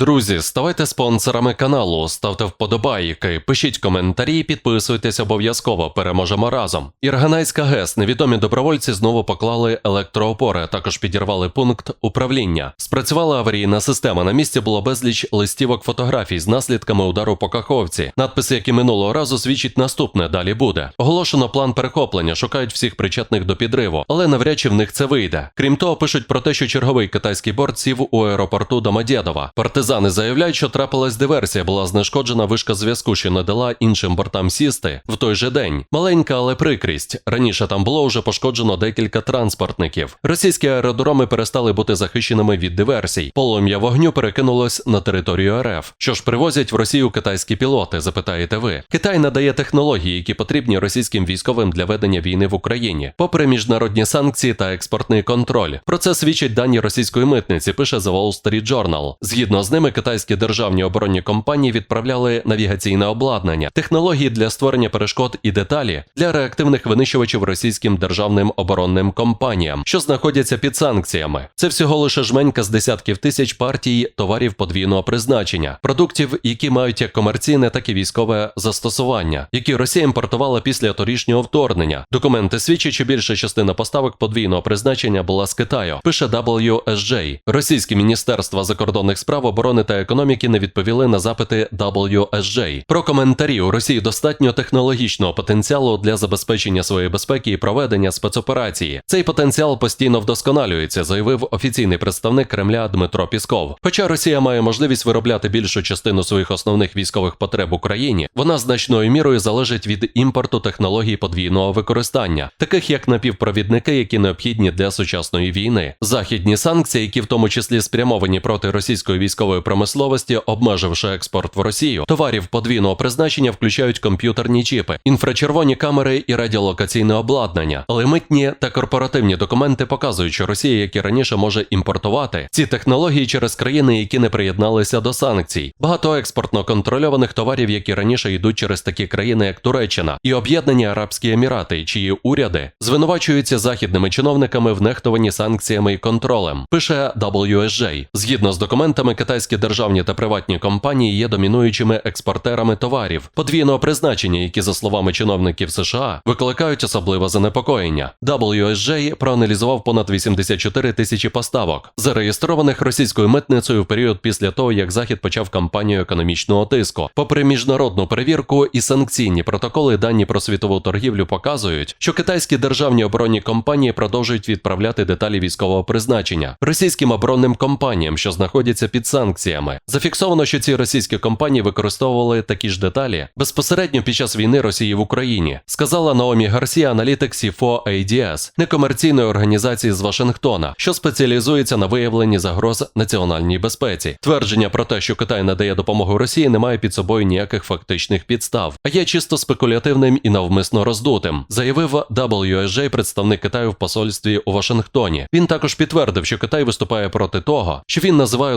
Друзі, ставайте спонсорами каналу, ставте вподобайки, пишіть коментарі, підписуйтесь обов'язково. Переможемо разом. Ірганайська ГЕС невідомі добровольці знову поклали електроопори, також підірвали пункт управління. Спрацювала аварійна система. На місці було безліч листівок фотографій з наслідками удару по каховці. Надпис, як і минулого разу, свідчить наступне. Далі буде. Оголошено план перехоплення, шукають всіх причетних до підриву, але навряд чи в них це вийде. Крім того, пишуть про те, що черговий китайський борт сів у аеропорту Домодєдова. Партизани заявляють, що трапилась диверсія, була знешкоджена вишка зв'язку, що не дала іншим бортам сісти в той же день. Маленька, але прикрість. Раніше там було вже пошкоджено декілька транспортників. Російські аеродроми перестали бути захищеними від диверсій. Полум'я вогню перекинулось на територію РФ. Що ж привозять в Росію китайські пілоти? Запитаєте ви. Китай надає технології, які потрібні російським військовим для ведення війни в Україні, попри міжнародні санкції та експортний контроль. Про це свідчать дані російської митниці. Пише The Wall Street Journal. Згідно з ними, китайські державні оборонні компанії відправляли навігаційне обладнання, технології для створення перешкод і деталі для реактивних винищувачів російським державним оборонним компаніям, що знаходяться під санкціями. Це всього лише жменька з десятків тисяч партій товарів подвійного призначення, продуктів, які мають як комерційне, так і військове застосування, які Росія імпортувала після торішнього вторгнення. Документи свідчать, що більша частина поставок подвійного призначення була з Китаю. Пише WSJ. Російські міністерства закордонних справ оборони та економіки не відповіли на запити WSJ. Про коментарі у Росії достатньо технологічного потенціалу для забезпечення своєї безпеки і проведення спецоперації. Цей потенціал постійно вдосконалюється, заявив офіційний представник Кремля Дмитро Пісков. Хоча Росія має можливість виробляти більшу частину своїх основних військових потреб Україні, вона значною мірою залежить від імпорту технологій подвійного використання, таких як напівпровідники, які необхідні для сучасної війни. Західні санкції, які в тому числі спрямовані проти російської військової промисловості, обмеживши експорт в Росію, товарів подвійного призначення включають комп'ютерні чіпи, інфрачервоні камери і радіолокаційне обладнання. Але митні та корпоративні документи показують, що Росія, як і раніше, може імпортувати ці технології через країни, які не приєдналися до санкцій. Багато експортно контрольованих товарів, які раніше йдуть через такі країни, як Туреччина і Об'єднані Арабські Емірати, чиї уряди звинувачуються західними чиновниками в нехтуванні санкціями і контролем. Пише WSJ. Згідно з документами, китайські державні та приватні компанії є домінуючими експортерами товарів подвійного призначення, які, за словами чиновників США, викликають особливе занепокоєння. WSJ проаналізував понад 84 тисячі поставок, зареєстрованих російською митницею в період після того, як Захід почав кампанію економічного тиску. Попри міжнародну перевірку і санкційні протоколи, дані про світову торгівлю показують, що китайські державні оборонні компанії продовжують відправляти деталі військового призначення російським оборонним компаніям, що знаходяться під санкціями. Зафіксовано, що ці російські компанії використовували такі ж деталі безпосередньо під час війни Росії в Україні, сказала Наомі Гарсія, аналітик C4 ADS, некомерційної організації з Вашингтона, що спеціалізується на виявленні загроз національній безпеці. Твердження про те, що Китай надає допомогу Росії, не має під собою ніяких фактичних підстав, а є чисто спекулятивним і навмисно роздутим, заявив WSJ представник Китаю в посольстві у Вашингтоні. Він також підтвердив, що Китай виступає проти того, що він називає